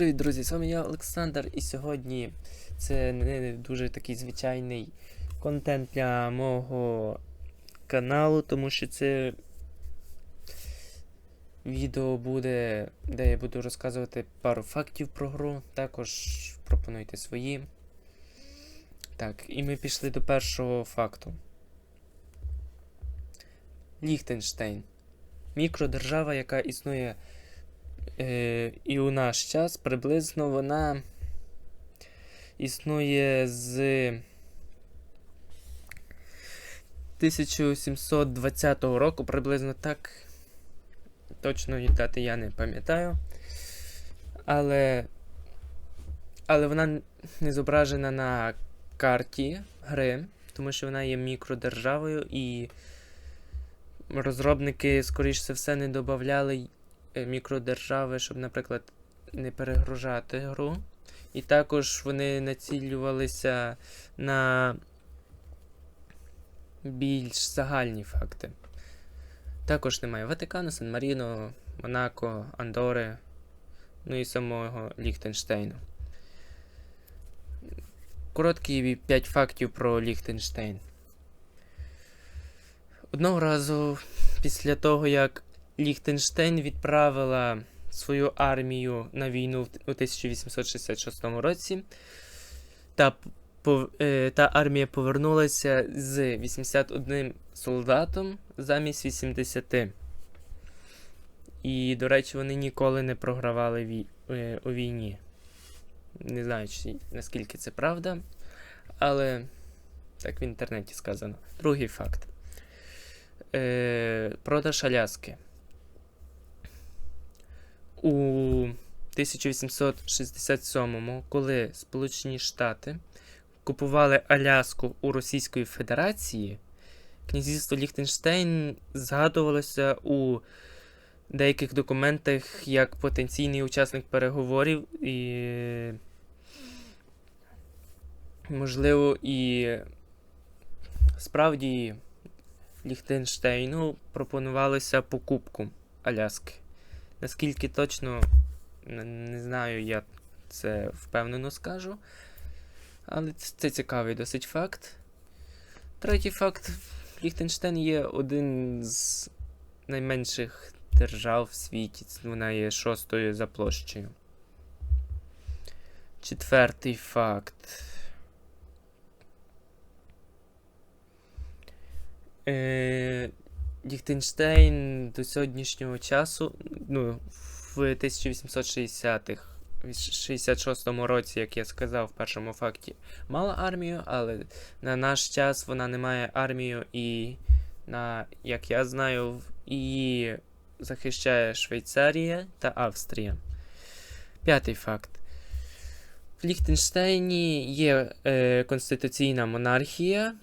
Привіт, друзі! З вами я Олександр, і сьогодні це не дуже такий звичайний контент для мого каналу, тому що це відео буде, де я буду розказувати пару фактів про гру. Також пропонуйте свої. Так, і ми пішли до першого факту. Ліхтенштейн. Мікродержава, яка існує Е, і у наш час приблизно вона існує з 1720 року, приблизно так. Точної дати я не пам'ятаю. Але але вона не зображена на карті гри, тому що вона є мікродержавою, і розробники, скоріш за все, не додавали мікродержави, щоб, наприклад, не перегружати гру. І також вони націлювалися на більш загальні факти. Також немає Ватикану, Сан-Маріно, Монако, Андори, ну і самого Ліхтенштейну. Короткі 5 фактів про Ліхтенштейн. Одного разу після того, як Ліхтенштейн відправила свою армію на війну у 1866 році. Та, е, та армія повернулася з 81 солдатом замість 80. І, до речі, вони ніколи не програвали е, у війні. Не знаю, наскільки це правда, але так в інтернеті сказано. Другий факт. Е, продаж Аляски. У 1867-му, коли Сполучені Штати купували Аляску у Російської Федерації, князівство Ліхтенштейн згадувалося у деяких документах як потенційний учасник переговорів і, можливо, і справді Ліхтенштейну пропонувалося покупку Аляски. Наскільки точно, не, знаю, я це впевнено скажу. Але це цікавий досить факт. Третій факт: Ліхтенштейн є один з найменших держав в світі. Вона є шостою за площею. Четвертий факт. Е, Ліхтенштейн до сьогоднішнього часу, ну, в 1860-х, 66-му році, як я сказав в першому факті, мала армію, але на наш час вона не має армію і, на, як я знаю, її захищає Швейцарія та Австрія. П'ятий факт. В Ліхтенштейні є е, конституційна монархія,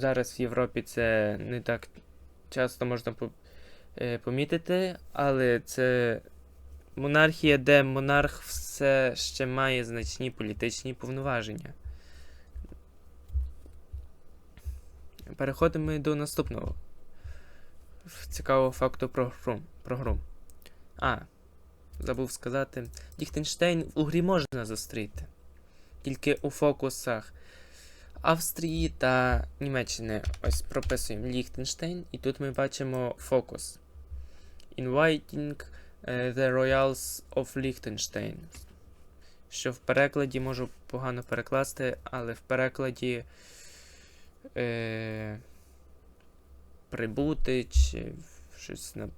Зараз в Європі це не так часто можна е, помітити, але це монархія, де монарх все ще має значні політичні повноваження. Переходимо до наступного цікавого факту про гру. Про гру. А, забув сказати, Ліхтенштейн в грі можна зустріти. Тільки у фокусах Австрії та Німеччини. Ось прописуємо Ліхтенштейн, і тут ми бачимо фокус. Inviting е, the Royals of Liechtenstein. Що в перекладі можу погано перекласти, але в перекладі е, прибути чи щось на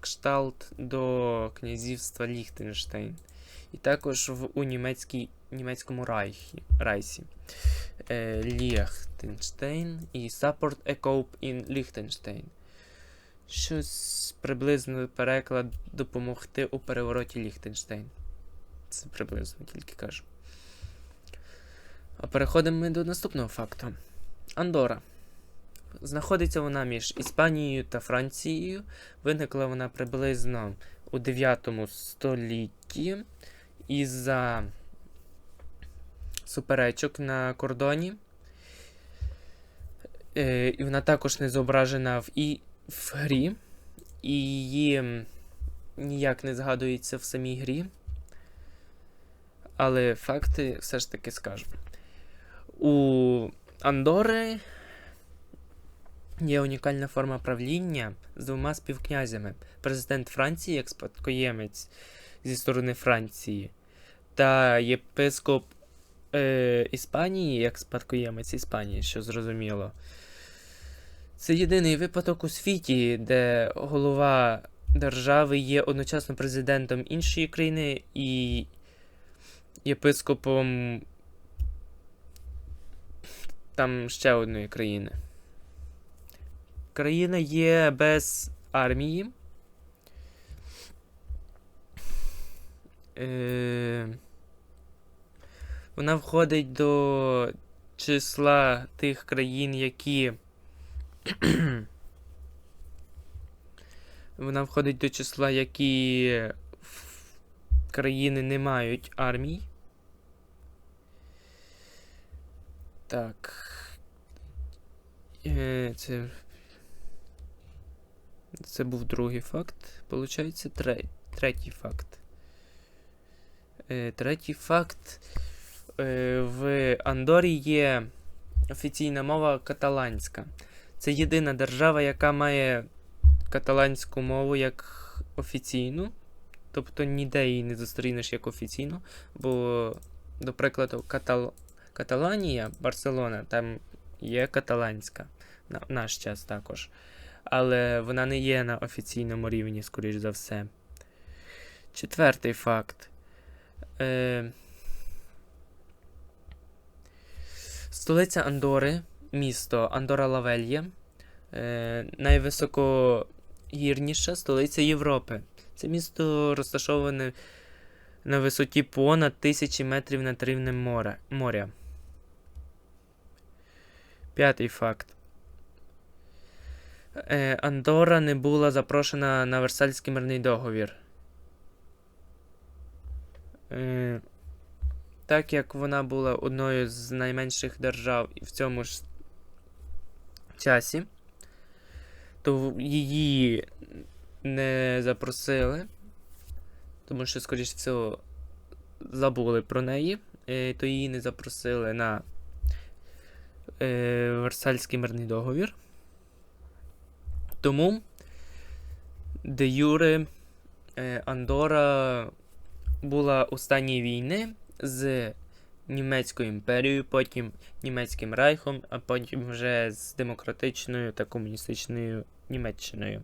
кшталт до князівства Ліхтенштейн. І також в, у німецькій, німецькому райхі, райсі е, Ліхтенштейн і a Cope in Liechtenstein. Щось приблизно переклад допомогти у перевороті Ліхтенштейн. Це приблизно тільки кажу. А переходимо ми до наступного факту. Андора. Знаходиться вона між Іспанією та Францією. Виникла вона приблизно у 9 столітті із-за суперечок на кордоні. Е, і вона також не зображена в, і, в грі. І її ніяк не згадується в самій грі. Але факти все ж таки скажу. У Андори є унікальна форма правління з двома співкнязями: президент Франції як спадкоємець зі сторони Франції, та єпископ е, Іспанії як спадкоємець Іспанії, що зрозуміло. Це єдиний випадок у світі, де голова держави є одночасно президентом іншої країни і єпископом там ще одної країни. Країна є без армії. Е, вона входить до числа тих країн, які. Вона входить до числа, які в- країни не мають армій. Так. Е, Це. Це був другий факт. Получається третій факт. Е, Третій факт. Е, В Андорі є офіційна мова каталанська. Це єдина держава, яка має каталанську мову як офіційну. Тобто ніде її не зустрінеш як офіційну. Бо, до прикладу, Катал... Каталанія, Барселона, там є каталанська на наш час також. Але вона не є на офіційному рівні, скоріш за все. Четвертий факт. Е... Столиця Андори, місто Андора Лавелья. Е... Найвисокогірніша столиця Європи. Це місто розташоване на висоті понад тисячі метрів над рівнем моря. моря. П'ятий факт. Е, Андора не була запрошена на Версальський мирний договір. Е, так як вона була одною з найменших держав в цьому ж часі, то її не запросили, тому що, скоріш всього, забули про неї, е, то її не запросили на е, Версальський мирний договір. Тому де Юре е, Андора була у стані війни з Німецькою імперією, потім Німецьким Райхом, а потім вже з демократичною та комуністичною Німеччиною.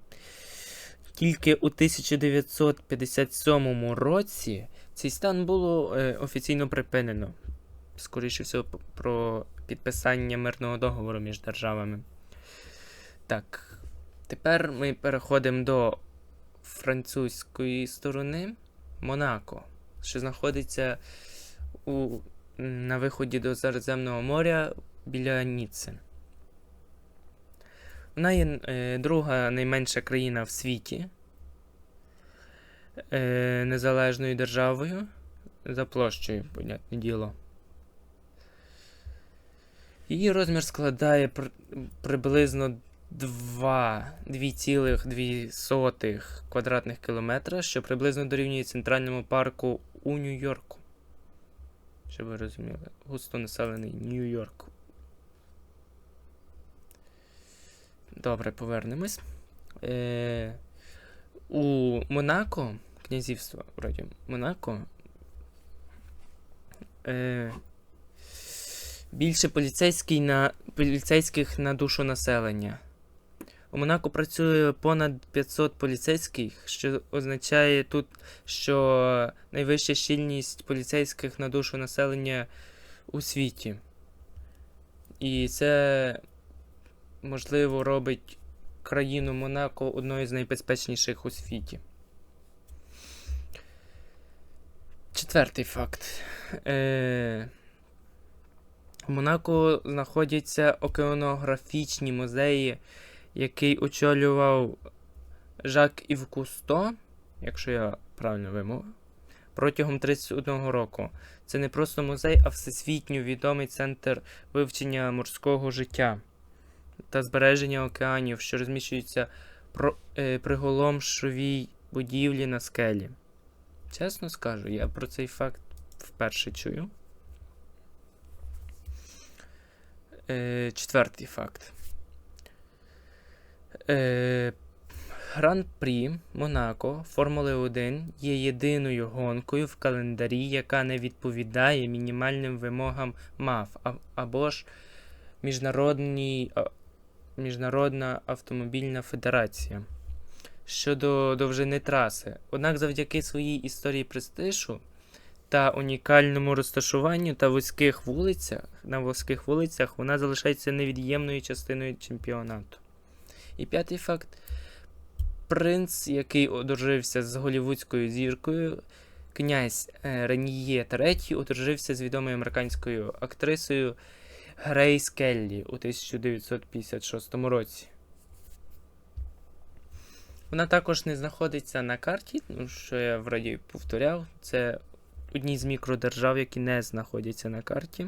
Тільки у 1957 році цей стан було е, офіційно припинено. Скоріше всього, про підписання мирного договору між державами. Так, тепер ми переходимо до французької сторони Монако, що знаходиться у, на виході до Середземного моря біля Ніцци. Вона є е, друга найменша країна в світі е, незалежною державою за площею, понятне діло. Її розмір складає при, приблизно 2,2 квадратних кілометра, що приблизно дорівнює центральному парку у Нью-Йорку. Щоб ви розуміли, густонаселений Нью-Йорк. Добре, повернемось. Е, у Монако, князівство, вроді, Монако. Е, більше поліцейський на, поліцейських на душу населення. У Монако працює понад 500 поліцейських, що означає тут, що найвища щільність поліцейських на душу населення у світі. І це, можливо, робить країну Монако одною з найбезпечніших у світі. Четвертий факт. Е... В Монако знаходяться океанографічні музеї, який очолював Жак Ів Кусто, якщо я правильно вимовив, протягом 31 року. Це не просто музей, а всесвітньо відомий центр вивчення морського життя та збереження океанів, що розміщується е, приголомшовій будівлі на скелі. Чесно скажу, я про цей факт вперше чую. Е, четвертий факт. Е, Гран-прі Монако Формули 1 є єдиною гонкою в календарі, яка не відповідає мінімальним вимогам МАФ або ж Міжнародній, Міжнародна автомобільна федерація щодо довжини траси. Однак завдяки своїй історії престижу та унікальному розташуванню та вузьких вулицях, на вузьких вулицях вона залишається невід'ємною частиною чемпіонату. І п'ятий факт. Принц, який одружився з голівудською зіркою, князь е, Рен'є III одружився з відомою американською актрисою Грейс Келлі у 1956 році. Вона також не знаходиться на карті, що я вроді повторяв. Це одні з мікродержав, які не знаходяться на карті.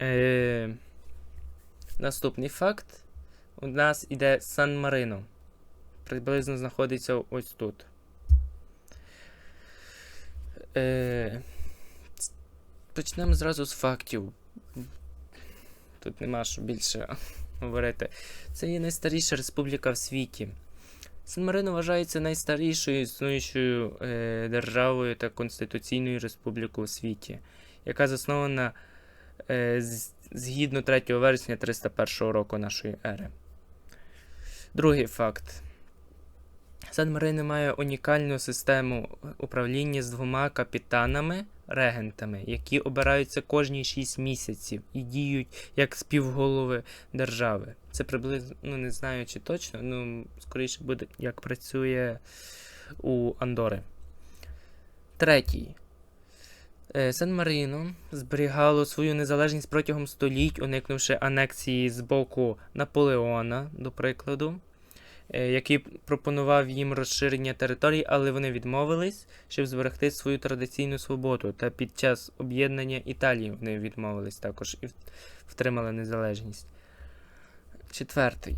Е, наступний факт. У нас іде Сан Марино. Приблизно знаходиться ось тут. Е, почнемо зразу з фактів. Тут нема що більше говорити. Це є найстаріша республіка в світі. Сан-Марино вважається найстарішою існуючою е, державою та конституційною республікою у світі, яка заснована е, згідно 3 вересня 301 року нашої ери. Другий факт. Сан-Марино має унікальну систему управління з двома капітанами, регентами, які обираються кожні 6 місяців і діють як співголови держави. Це приблизно, ну не знаю чи точно, ну скоріше буде як працює у Андори. Третій. Е, Сан-Маріно зберігало свою незалежність протягом століть, уникнувши анексії з боку Наполеона, до прикладу, е, який пропонував їм розширення територій, але вони відмовились, щоб зберегти свою традиційну свободу. Та під час об'єднання Італії вони відмовились також і втримали незалежність. Четвертий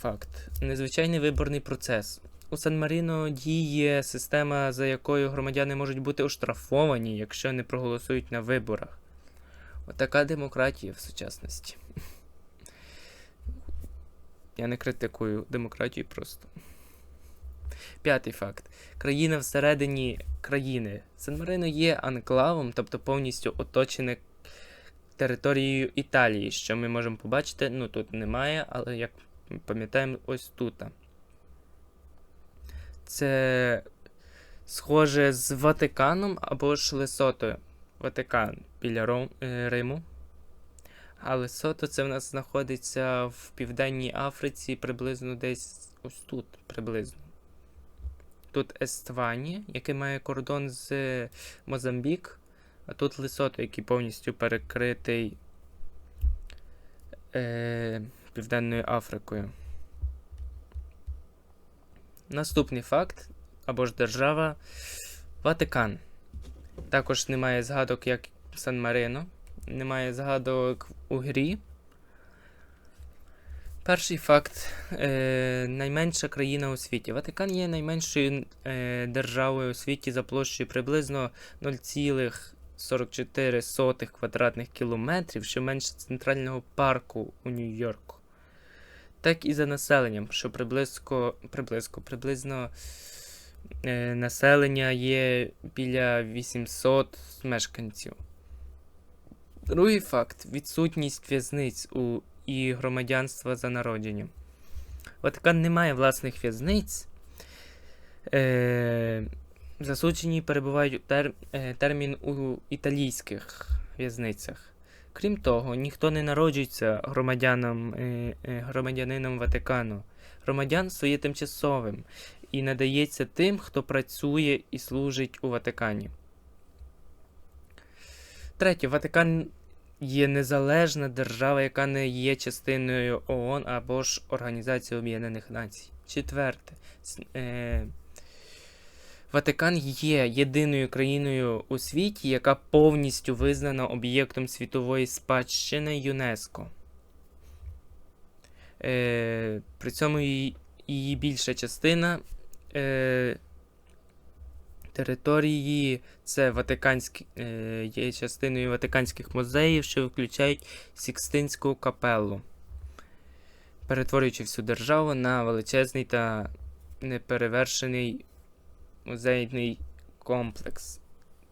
факт. Незвичайний виборний процес. У Сан-Маріно діє система, за якою громадяни можуть бути оштрафовані, якщо не проголосують на виборах. Отака демократія в сучасності. Я не критикую демократію просто. П'ятий факт. Країна всередині країни. Сан-Марино є анклавом, тобто повністю оточене територією Італії, що ми можемо побачити. Ну тут немає, але як ми пам'ятаємо, ось тут. Це схоже з Ватиканом або ж Лесотою. Ватикан біля Ром, е, Риму. А Лесото це в нас знаходиться в Південній Африці, приблизно десь ось тут, приблизно. Тут Естванія, який має кордон з Мозамбік, а тут Лесото, який повністю перекритий е, Південною Африкою. Наступний факт або ж держава Ватикан. Також немає згадок, як Сан-Марино, немає згадок у грі. Перший факт. Е, найменша країна у світі. Ватикан є найменшою е, державою у світі за площею приблизно 0,44 квадратних кілометрів, що менше центрального парку у Нью-Йорку. Так і за населенням, що приблизко, приблизко, приблизно е, населення є біля 800 мешканців. Другий факт відсутність в'язниць у і громадянства за народженням. Ватикан не має власних в'язниць. Е, засуджені перебувають тер, е, термін у італійських в'язницях. Крім того, ніхто не народжується громадянам, е, е, громадянином Ватикану. Громадянство є тимчасовим і надається тим, хто працює і служить у Ватикані. Третє, Ватикан є незалежна держава, яка не є частиною ООН або ж Організації Об'єднаних Націй. Четверте. Е, Ватикан є єдиною країною у світі, яка повністю визнана об'єктом світової спадщини ЮНЕСКО. Е, при цьому її, її більша частина е, території це Ватиканські, е, є частиною Ватиканських музеїв, що включають Сікстинську капелу, перетворюючи всю державу на величезний та неперевершений музейний комплекс.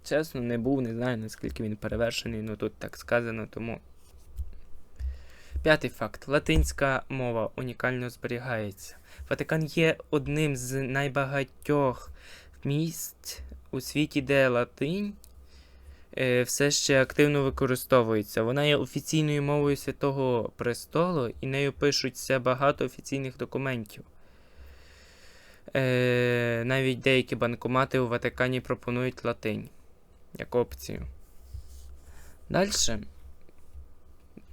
Чесно, не був, не знаю, наскільки він перевершений, ну тут так сказано, тому. П'ятий факт. Латинська мова унікально зберігається. Ватикан є одним з найбагатьох місць у світі, де латинь е, все ще активно використовується. Вона є офіційною мовою Святого Престолу, і нею пишуться багато офіційних документів. Е, навіть деякі банкомати у Ватикані пропонують латинь як опцію. Далі.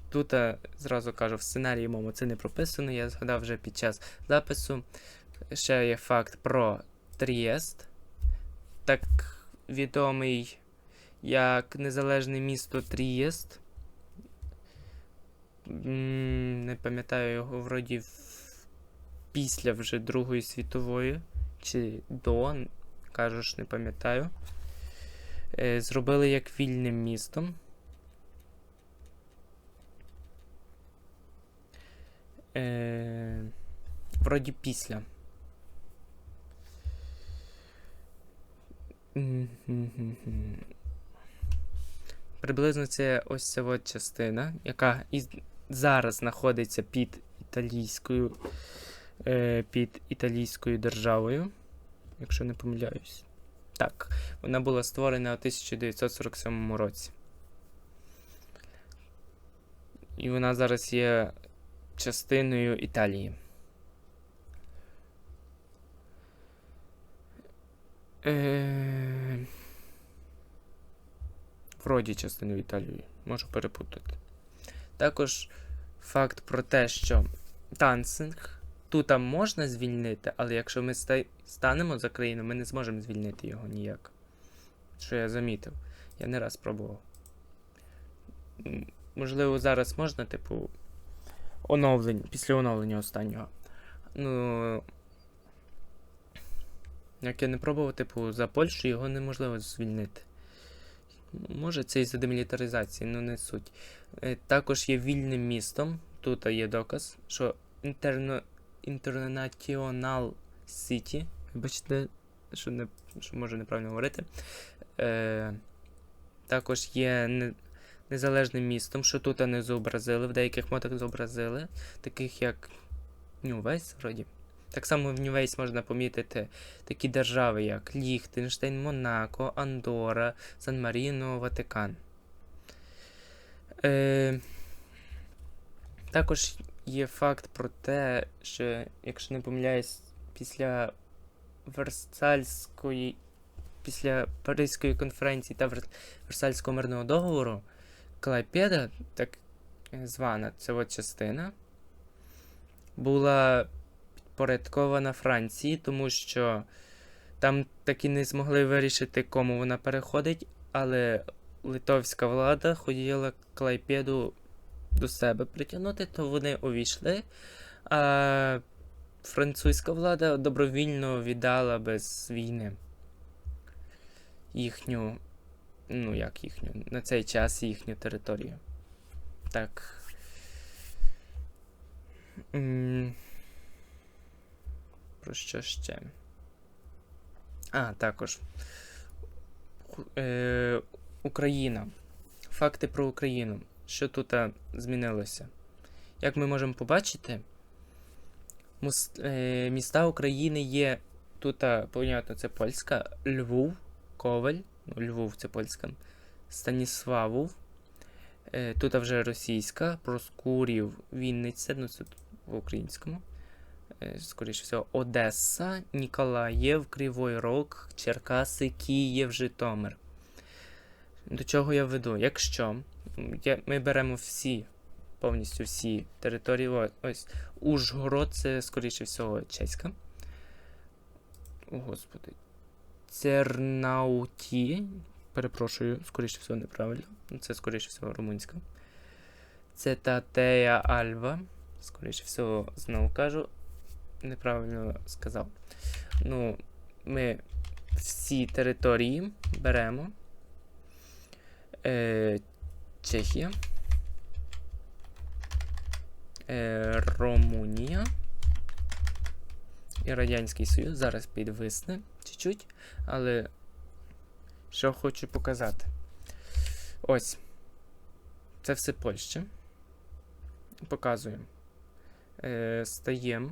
Тут е, зразу кажу, в сценарії моєму це не прописано, я згадав вже під час запису. Ще є факт про Трієст, так відомий як незалежне місто Трієст. Не пам'ятаю його вроді в- після вже Другої світової чи до, кажу ж, не пам'ятаю. Е, Зробили як вільним містом. Е, вроді після. Приблизно це ось ця от частина, яка і зараз знаходиться під італійською, під італійською державою, якщо не помиляюсь. Так, вона була створена у 1947 році. І вона зараз є частиною Італії. Е... Вроді частиною Італії. Можу перепутати. Також факт про те, що танцинг тут можна звільнити, але якщо ми ста- станемо за країну, ми не зможемо звільнити його ніяк. Що я замітив. Я не раз пробував. Можливо, зараз можна, типу, оновлення, після оновлення останнього. Ну. Як я не пробував, типу, за Польщу його неможливо звільнити. Може, це із-за демілітаризації, ну не суть. Е, Також є вільним містом. Тут є доказ, що інтерно... International City. Вибачте, що, не... що можу неправильно говорити. Е... Також є не... незалежним містом, що тут не зобразили, в деяких модах зобразили, таких як Нювейс, вроді. Так само в Нювейс можна помітити такі держави, як Ліхтенштейн, Монако, Андора, Сан Маріно, Ватикан. Е, також є факт про те, що, якщо не помиляюсь, після Версальської, після Паризької конференції та Версальського мирного договору, Клайпеда, так е, звана ця от частина, була підпорядкована Франції, тому що там таки не змогли вирішити, кому вона переходить, але литовська влада хотіла Клайпеду до себе притягнути, то вони увійшли. А французька влада добровільно віддала без війни їхню, ну як їхню, на цей час їхню територію. Так. Про що ще? А, також. Е, Україна. Факти про Україну. Що тут змінилося? Як ми можемо побачити, е, міста України є тут, понятно, це польська, Львов, Коваль, ну, Львов це польська, Станіславов, е, тут вже російська, Проскурів, Вінниця, ну це в українському. Е, Скоріше всього, Одеса, Ніколаїв, Кривой Рог, Черкаси, Київ, Житомир. До чого я веду? Якщо ми беремо всі, повністю всі території, ось Ужгород, це, скоріше всього, чеська. О, Господи. Цернауті. Перепрошую, скоріше всього, неправильно. Ну, Це, скоріше всього, румунська. Це Татея Альва. Скоріше всього, знову кажу. неправильно сказав. Ну, ми всі території беремо. Е, Чехія. Е, Румунія. І Радянський Союз. Зараз підвисне чуть-чуть. Але що хочу показати. Ось. Це все Польща. Показуємо. Е, стаємо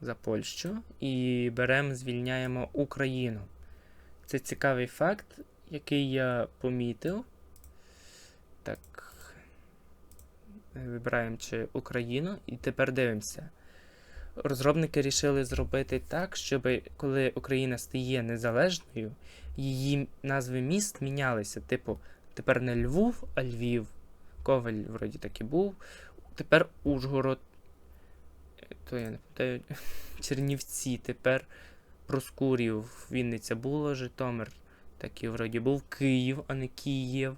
за Польщу і беремо, звільняємо Україну. Це цікавий факт, який я помітив. Так. Вибираємо чи Україну, і тепер дивимося. Розробники вирішили зробити так, щоб коли Україна стає незалежною, її назви міст мінялися. Типу, тепер не Львов, а Львів. Коваль, вроді так і був. Тепер Ужгород. То я не пам'ятаю. Чернівці, тепер Проскурів, Вінниця було, Житомир. Так і вроді був Київ, а не Київ,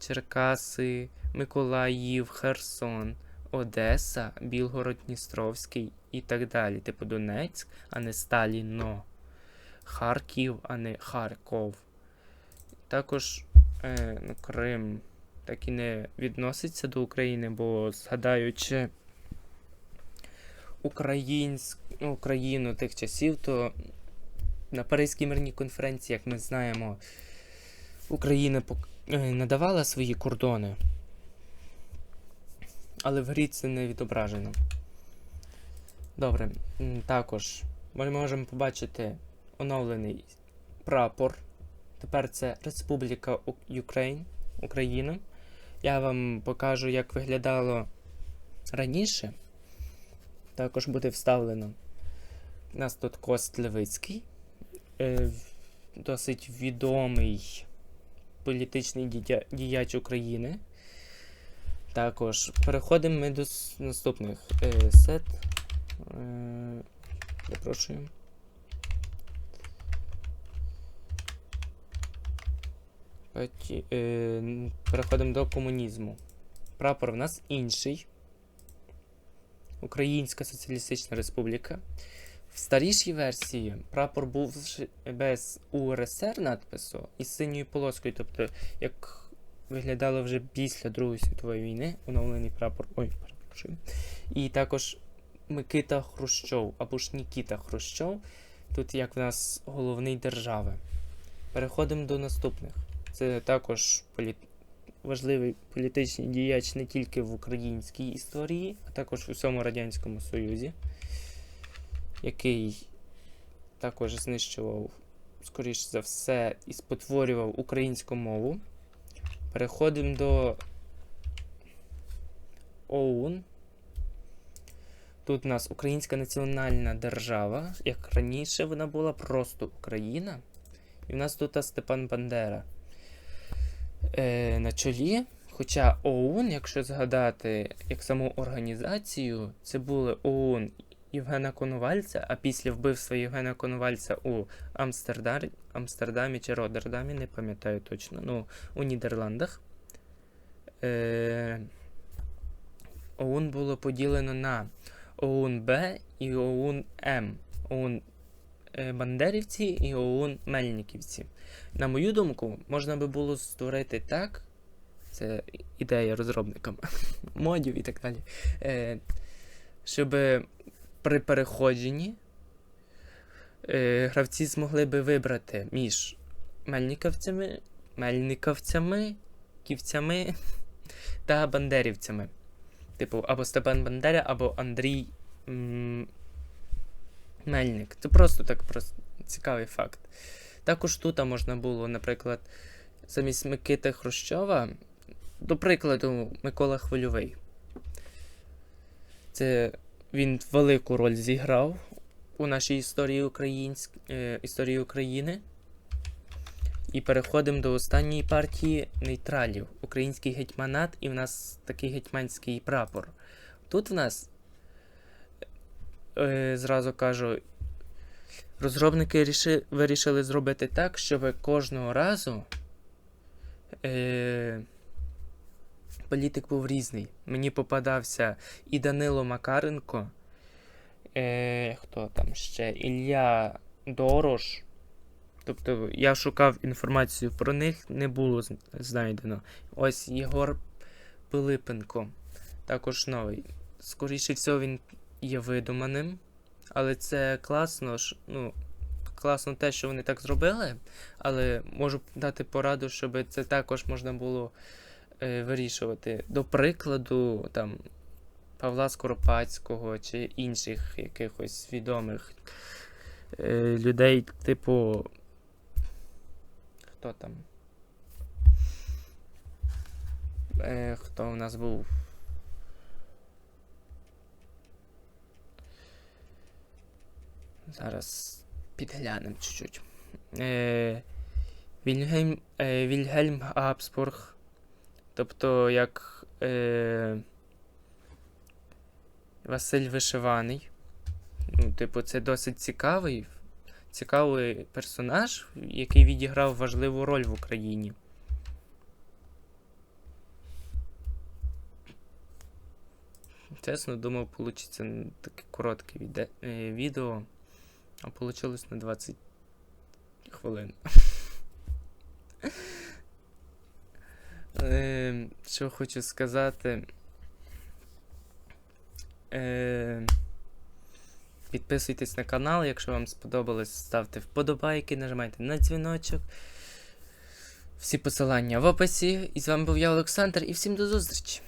Черкаси, Миколаїв, Херсон, Одеса, Білгород Дністровський і так далі. Типу Донецьк, а не Сталіно. Харків, а не Харков. Також е, ну, Крим так і не відноситься до України, бо згадаючи українськ... ну, Україну тих часів, то на Паризькій мирній конференції, як ми знаємо, Україна е, надавала свої кордони, але в грі це не відображено. Добре, також ми можемо побачити оновлений прапор. Тепер це Республіка У- Юкрейн, Україна. Я вам покажу, як виглядало раніше. Також буде вставлено. У нас тут Кост Левицький, досить відомий політичний діяч України. Також переходимо ми до наступних е, сет. Е, е, н- Переходимо до комунізму. Прапор в нас інший. Українська Соціалістична Республіка. В старішій версії прапор був без УРСР надпису і синьою полоскою. Тобто, як виглядало вже після Другої світової війни, оновлений прапор. Ой, перепрошую. І також Микита Хрущов або ж Нікіта Хрущов. Тут як в нас головний держави. Переходимо до наступних. Це також полі... важливий політичний діяч не тільки в українській історії, а також у всьому Радянському Союзі, який також знищував, скоріш за все, і спотворював українську мову. Переходимо до ОУН. Тут у нас Українська національна держава, як раніше вона була просто Україна. І в нас тут Степан Бандера е, на чолі. Хоча ОУН, якщо згадати як саму організацію, це були ОУН Євгена Коновальця, а після вбивства Євгена Коновальця у Амстердар... Амстердамі чи Роттердамі, не пам'ятаю точно, ну, у Нідерландах. Е, ОУН було поділено на ОУН Б і ОУН М. ОУН е, Бандерівці і ОУН Мельниківці. На мою думку, можна би було створити так. Це ідея розробникам модів і так далі. Е, щоб при переходженні е, гравці змогли би вибрати між мельниковцями, мельниковцями, ківцями та бандерівцями. Типу, або Степан Бандера, або Андрій Мельник. Це просто так просто цікавий факт. Також тут можна було, наприклад, замість Микити Хрущова, до прикладу, Микола Хвильовий. Це він велику роль зіграв у нашій історії, українськ... е, історії України. І переходимо до останньої партії нейтралів. Український гетьманат, і в нас такий гетьманський прапор. Тут в нас, е, зразу кажу, розробники ріши... вирішили зробити так, щоб кожного разу е, політик був різний. Мені попадався і Данило Макаренко, Е, хто там ще? Ілля Дорош. Тобто я шукав інформацію про них, не було знайдено. Ось Єгор Пилипенко. Також новий. Скоріше всього, він є видуманим. Але це класно, ну, класно те, що вони так зробили. Але можу дати пораду, щоб це також можна було е, вирішувати. До прикладу, там Павла Скоропадського чи інших якихось відомих е, людей, типу. Хто там? Е, хто у нас був? Зараз підглянемо чуть-чуть. Е, Вільгельм, е, Вільгельм Габсбург. Тобто, як е, Василь Вишиваний. Ну, типу, це досить цікавий, цікавий персонаж, який відіграв важливу роль в Україні. Чесно, думав, н- таке коротке е, відео, а вийшло на 20 хвилин. Е, Що хочу сказати. Е, Підписуйтесь на канал, якщо вам сподобалось, ставте вподобайки, нажимайте на дзвіночок. Всі посилання в описі. І з вами був я, Олександр, і всім до зустрічі!